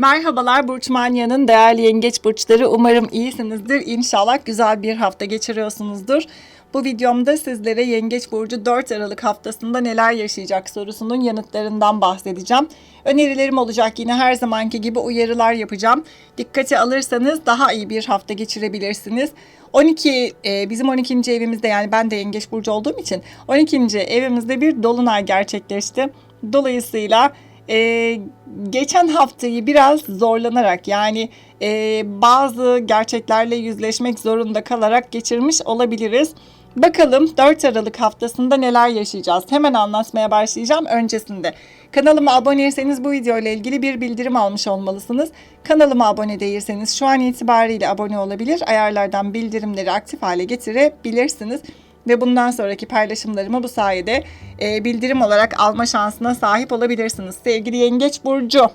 Merhabalar Burç Manya'nın değerli yengeç burçları. Umarım iyisinizdir. İnşallah güzel bir hafta geçiriyorsunuzdur. Bu videomda sizlere Yengeç Burcu 4 Aralık haftasında neler yaşayacak sorusunun yanıtlarından bahsedeceğim. Önerilerim olacak yine her zamanki gibi uyarılar yapacağım. Dikkate alırsanız daha iyi bir hafta geçirebilirsiniz. 12 e, bizim 12. evimizde yani ben de Yengeç Burcu olduğum için 12. evimizde bir dolunay gerçekleşti. Dolayısıyla e, geçen haftayı biraz zorlanarak yani e, bazı gerçeklerle yüzleşmek zorunda kalarak geçirmiş olabiliriz. Bakalım 4 Aralık haftasında neler yaşayacağız? Hemen anlatmaya başlayacağım öncesinde. Kanalıma abone değilseniz bu video ile ilgili bir bildirim almış olmalısınız. Kanalıma abone değilseniz şu an itibariyle abone olabilir. Ayarlardan bildirimleri aktif hale getirebilirsiniz ve bundan sonraki paylaşımlarımı bu sayede e, bildirim olarak alma şansına sahip olabilirsiniz. Sevgili Yengeç Burcu.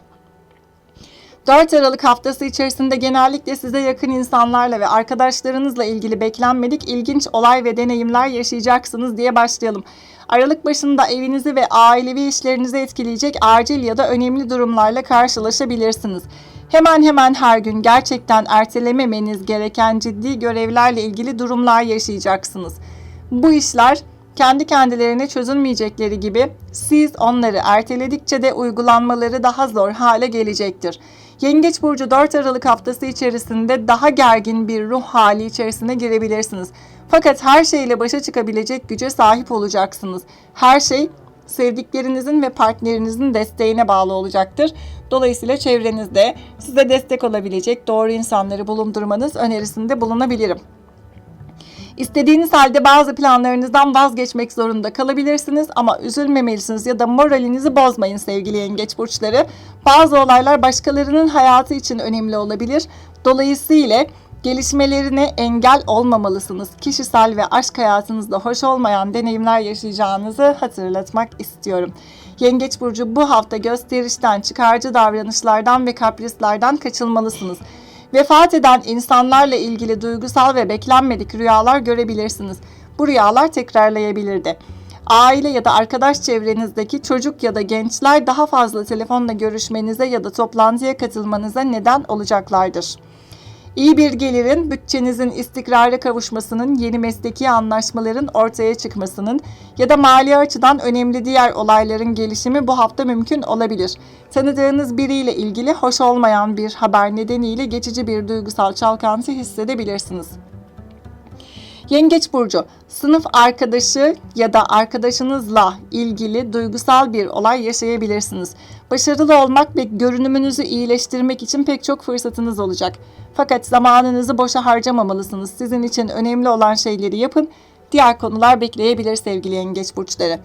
4 Aralık haftası içerisinde genellikle size yakın insanlarla ve arkadaşlarınızla ilgili beklenmedik ilginç olay ve deneyimler yaşayacaksınız diye başlayalım. Aralık başında evinizi ve ailevi işlerinizi etkileyecek acil ya da önemli durumlarla karşılaşabilirsiniz. Hemen hemen her gün gerçekten ertelememeniz gereken ciddi görevlerle ilgili durumlar yaşayacaksınız. Bu işler kendi kendilerine çözülmeyecekleri gibi siz onları erteledikçe de uygulanmaları daha zor hale gelecektir. Yengeç burcu 4 Aralık haftası içerisinde daha gergin bir ruh hali içerisine girebilirsiniz. Fakat her şeyle başa çıkabilecek güce sahip olacaksınız. Her şey sevdiklerinizin ve partnerinizin desteğine bağlı olacaktır. Dolayısıyla çevrenizde size destek olabilecek doğru insanları bulundurmanız önerisinde bulunabilirim. İstediğiniz halde bazı planlarınızdan vazgeçmek zorunda kalabilirsiniz ama üzülmemelisiniz ya da moralinizi bozmayın sevgili yengeç burçları. Bazı olaylar başkalarının hayatı için önemli olabilir. Dolayısıyla gelişmelerine engel olmamalısınız. Kişisel ve aşk hayatınızda hoş olmayan deneyimler yaşayacağınızı hatırlatmak istiyorum. Yengeç burcu bu hafta gösterişten, çıkarcı davranışlardan ve kaprislerden kaçınmalısınız. Vefat eden insanlarla ilgili duygusal ve beklenmedik rüyalar görebilirsiniz. Bu rüyalar tekrarlayabilirdi. Aile ya da arkadaş çevrenizdeki çocuk ya da gençler daha fazla telefonla görüşmenize ya da toplantıya katılmanıza neden olacaklardır. İyi bir gelirin, bütçenizin istikrara kavuşmasının, yeni mesleki anlaşmaların ortaya çıkmasının ya da mali açıdan önemli diğer olayların gelişimi bu hafta mümkün olabilir. Tanıdığınız biriyle ilgili hoş olmayan bir haber nedeniyle geçici bir duygusal çalkantı hissedebilirsiniz. Yengeç burcu, sınıf arkadaşı ya da arkadaşınızla ilgili duygusal bir olay yaşayabilirsiniz. Başarılı olmak ve görünümünüzü iyileştirmek için pek çok fırsatınız olacak. Fakat zamanınızı boşa harcamamalısınız. Sizin için önemli olan şeyleri yapın. Diğer konular bekleyebilir sevgili yengeç burçları.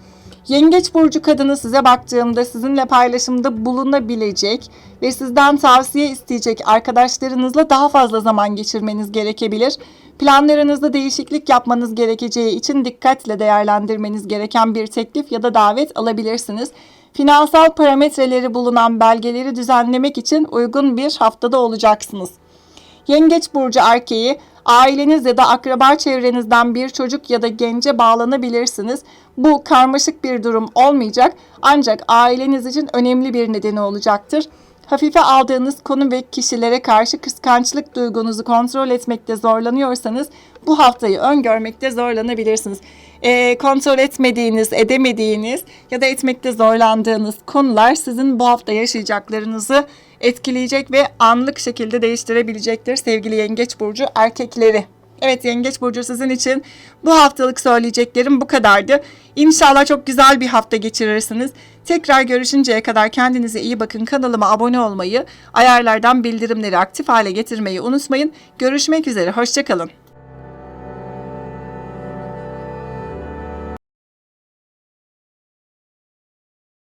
Yengeç burcu kadını size baktığımda sizinle paylaşımda bulunabilecek ve sizden tavsiye isteyecek arkadaşlarınızla daha fazla zaman geçirmeniz gerekebilir. Planlarınızda değişiklik yapmanız gerekeceği için dikkatle değerlendirmeniz gereken bir teklif ya da davet alabilirsiniz. Finansal parametreleri bulunan belgeleri düzenlemek için uygun bir haftada olacaksınız. Yengeç burcu erkeği aileniz ya da akraba çevrenizden bir çocuk ya da gence bağlanabilirsiniz. Bu karmaşık bir durum olmayacak ancak aileniz için önemli bir nedeni olacaktır. Hafife aldığınız konu ve kişilere karşı kıskançlık duygunuzu kontrol etmekte zorlanıyorsanız bu haftayı öngörmekte zorlanabilirsiniz. E, kontrol etmediğiniz, edemediğiniz ya da etmekte zorlandığınız konular sizin bu hafta yaşayacaklarınızı etkileyecek ve anlık şekilde değiştirebilecektir sevgili Yengeç Burcu erkekleri. Evet Yengeç Burcu sizin için bu haftalık söyleyeceklerim bu kadardı. İnşallah çok güzel bir hafta geçirirsiniz. Tekrar görüşünceye kadar kendinize iyi bakın. Kanalıma abone olmayı, ayarlardan bildirimleri aktif hale getirmeyi unutmayın. Görüşmek üzere, hoşçakalın.